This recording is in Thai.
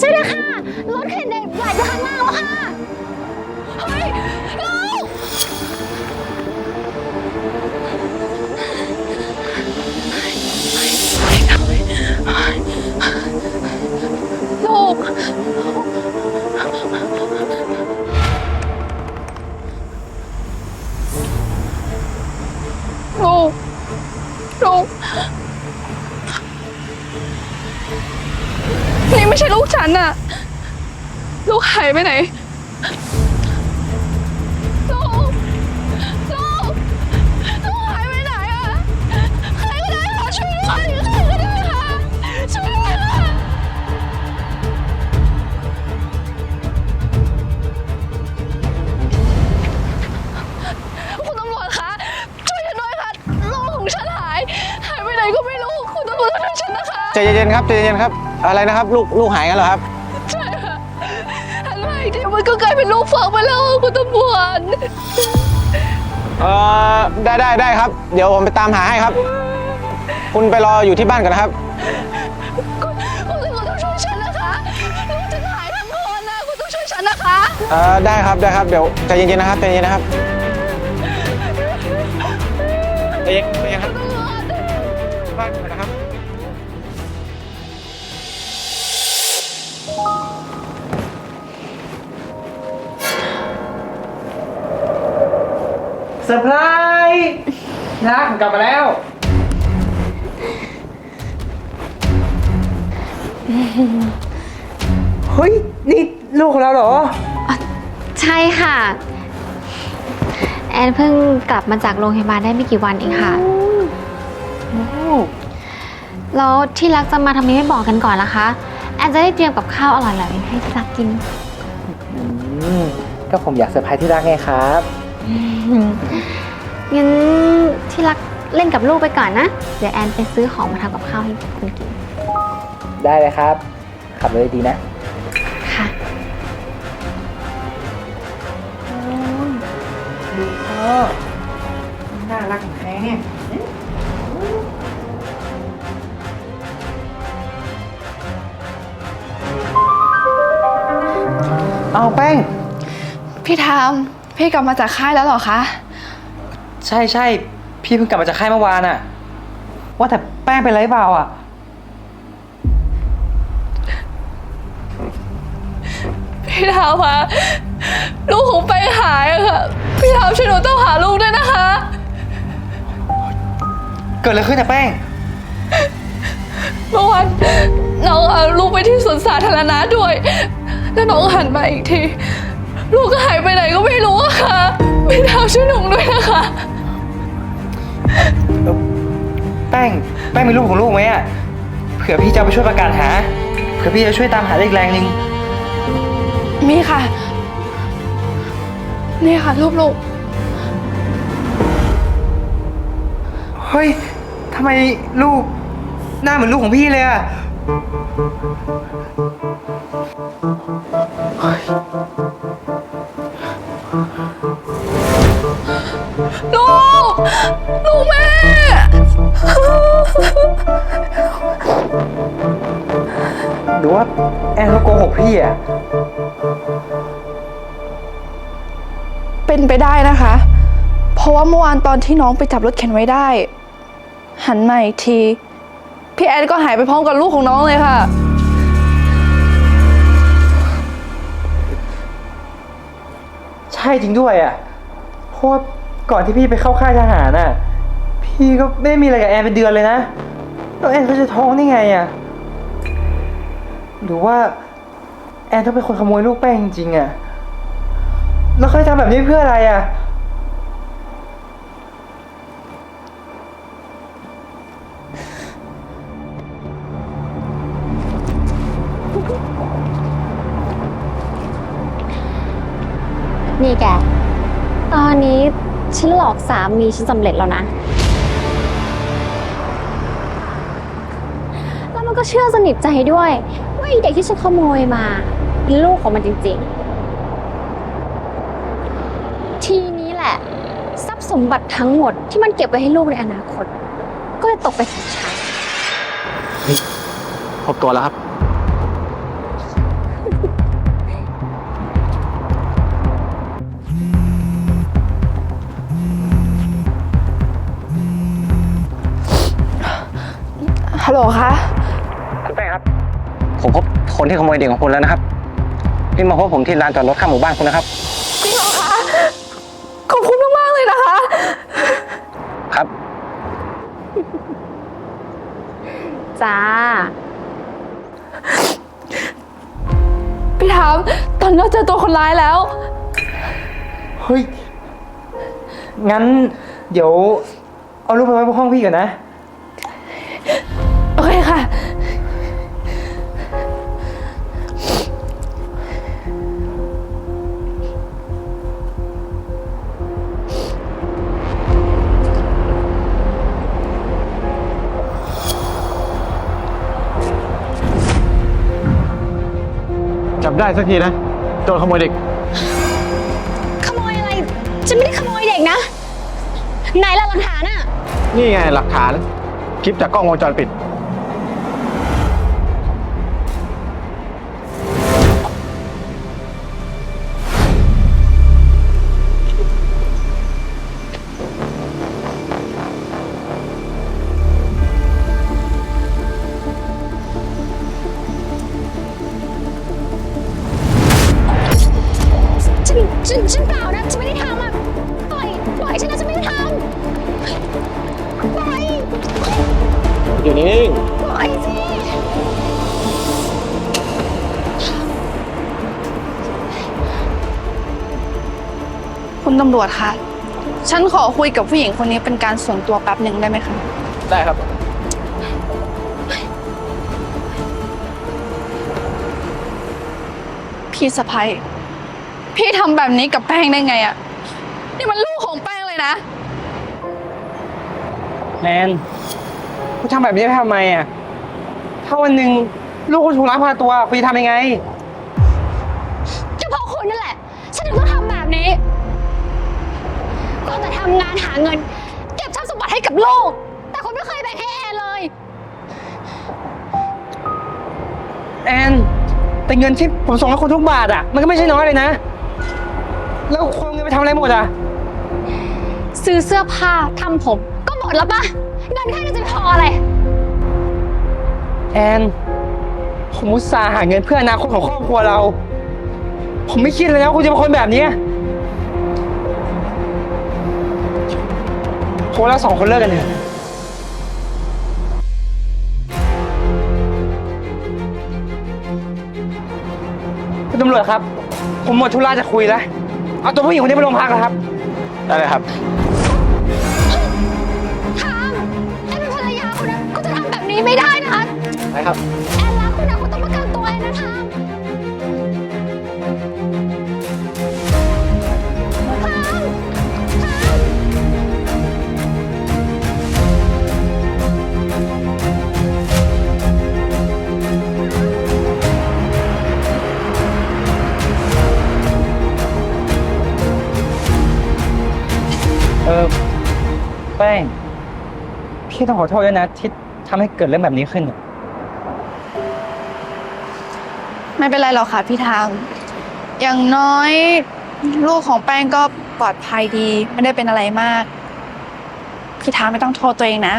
ช่วยด้วยค่ะ รถเข็นเด็กใหญ่อยข้างหน้าแล้วค่ะ เฮ้ย ลูกฉันน่ะ ลูกหายไปไหน ลูก ลูก ลูกหายไปไหนอะใครก็ได้ค่ะช่วยด้วยใครก็ได้ค่ะช่วยด้วยค่ะคุณตำรวจคะช่วยฉันด้วยค่ะลูกของฉันหาย หายไปไหนก็ไม่รู้ คุณตำรวจช่วยฉันนะคะ ใจเย็นๆครับใจเย็นๆครับ อะไรนะครับ ลูกลูกหายกันเหรอครับ ใช่ค่ะอะไรเดี๋ยวมันก็กลายเป็นลูกเฟิร์ไปแล้วคุณตำรวจเอ่อได้ได้ได้ครับ เดี๋ยวผมไปตามหาให้ครับ คุณไปรออยู่ที่บ้านก่อนนะครับ คุณคุณตำรวจต้องช่วยฉันนะคะลูกจะหายทั้งคนนะคุณต้องช่วยฉันนะคะ เอ่อได้ครับได้ครับเดี๋ยวใจเย็นๆนะครับใจเย็นๆนะครับใจเย็น ซอร์ไพรส์นะผมกลับมาแล้ว เฮ้ย นี่ลูกของเราเหรอ ใช่ค่ะ แอนเพิ่งกลับมาจากโรงพยาบาลได้ไม่กี่วันเองค่ะ แล้วที่รักจะมาทำไมไม่บอกกันก่อนล่ะคะ แอนจะได้เตรียมกับข้าวอร่อยๆให้ที่รักกินอืมก็ผมอยากเซอร์ไพรส์ที่รักไงครับ งั้นที่รักเล่นกับลูกไปก่อนนะ เดี๋ยวแอนไปซื้อของมาทำกับข้าวให้คุณกิน ได้เลยครับ ขับรถดีๆนะ ค่ะดูพ่อน่ารักของใครเนี่ยเอาแป้ง พี่ทาม พี่กลับมาจากค่ายแล้วเหรอคะ ใช่ใช่พี่เพิ่งกลับมาจากค่ายเมื่อวานอะว่าแต่แป้งเป็นไรเปล่าอะพี่ทามคะลูกของไปหายอะค่ะ พี่ทามช่วยหนูต้องหาลูกด้วยนะคะ เกิดอะไรขึ้นอะแป้ง เมื่อวานน้องเอาลูกไปที่สวนสาธารณะด้วย แล้วน้องหันมาอีกที ลูกก็หายไปไหนก็ไม่รู้อะค่ะพี่ทามช่วยหนูด้วยนะคะ แป้ง แป้งมีรูปของลูกไหมอะเผื่อพี่จะเอาไปช่วยประกาศหา เผื่อพี่จะช่วยตามหาได้อีกแรงหนึ่งมีค่ะ นี่ค่ะรูปลูก เฮ้ยทำไมลูกหน้าเหมือนลูกของพี่เลยอะ ลูก ลูกแม่ หรือว่าแอนเขาโกหกพี่อะเป็นไปได้นะคะ เพราะว่าเมื่อวานตอนที่น้องไปจับรถเข็นไว้ได้ หันมาอีกที พี่แอนก็หายไปพร้อมกับลูกของน้องเลยค่ะ ใช่จริงด้วยอะเพราะว่าก่อนที่พี่ไปเข้าค่ายทหารน่ะ พี่ก็ไม่มีอะไรกับแอนเป็นเดือนเลยนะ แล้วแอนเขาจะท้องได้ไงอะ หรือว่า แอนต้องเป็นคนขโมยลูกแป้งจริงๆอะ แล้วเขาทำแบบนี้เพื่ออะไรอะ นี่แก ตอนนี้ฉันหลอกสามีฉันสำเร็จแล้วนะ แล้วมันก็เชื่อสนิทใจด้วยว่าไอเด็กที่ฉันขโมยมาเป็นลูกของมันจริงๆ ทีนี้แหละ ทรัพย์สมบัติทั้งหมดที่มันเก็บไว้ให้ลูกในอนาคต ก็จะตกเป็นของฉันพบตัวแล้วครับ ลโหลคะคุณแป้งครับ ผมพบคนที่ขโมยเด็กของคุณแล้วนะครับรีบมาพบผมที่ลานจอดรถข้างหมู่บ้านคุณนะครับ จริงเหรอคะขอบคุณมากๆเลยนะคะ ครับ จ้าถาม ตอนนี้เราเจอตัวคนร้ายแล้ว เฮ้ย งั้น เดี๋ยว เอาลูกไปไว้บนห้องพี่ก่อนนะ จับได้สักทีนะโจรขโมยเด็ก ขโมยอะไร ฉันไม่ได้ขโมยเด็กนะ ไหนล่ะหลักฐานอะนี่ไงหลักฐาน คลิปจากกล้องวงจรปิด นิ่งปล่อยสิคุณตำรวจคะ ฉันขอคุยกับผู้หญิงคนนี้เป็นการส่วนตัวแป๊บหนึ่งได้ไหมคะ ได้ครับ พี่สะพ้ยพี่ทำแบบนี้กับแป้งได้ไงอะนี่มันลูกของแป้งเลยนะ แนน คุณทำแบบนี้ไปทำไมอะ ถ้าวันหนึ่งลูกคุณถูกลักพาตัวคุณจะทำยังไง ก็เพราะคุณนั่นแหละ ฉันถึงต้องทำแบบนี้ก็จะทำงานหาเงิน เก็บทรัพย์สมบัติให้กับลูก แต่คุณไม่เคยแบ่งให้แอนเลย แอน แต่เงินที่ผมส่งให้คุณทุกบาทอะ มันก็ไม่ใช่น้อยเลยนะ แล้วคุณเอาเงินไปทำอะไรหมดอะ ซื้อเสื้อผ้าทำผม ก็หมดแล้วปะ เงินแค่นี้จะพออะไร แอนผมอุตส่าห์หาเงินเพื่ออนาคตของครอบครัวเรา ผมไม่คิดเลยนะว่าคุณจะเป็นคนแบบนี้ผมว่าเราสองคนเลิกกันเถอะคุณตำรวจครับ ผมหมดธุระจะคุยแล้ว เอาตัวผู้หญิงคนนี้ไปโรงพักแล้วครับ ได้เลยครับ ครับ แอนรักคุณนะคุณต้องประกันตัวแอนนะทามทามเออแป้ง พี่ต้องขอโทษด้วยนะ ที่ทำให้เกิดเรื่องแบบนี้ขึ้นอะ ไม่เป็นไรหรอกค่ะพี่ทาง อย่างน้อยลูกของแป้งก็ปลอดภัยดี ไม่ได้เป็นอะไรมาก พี่ทางไม่ต้องโทษตัวเองนะ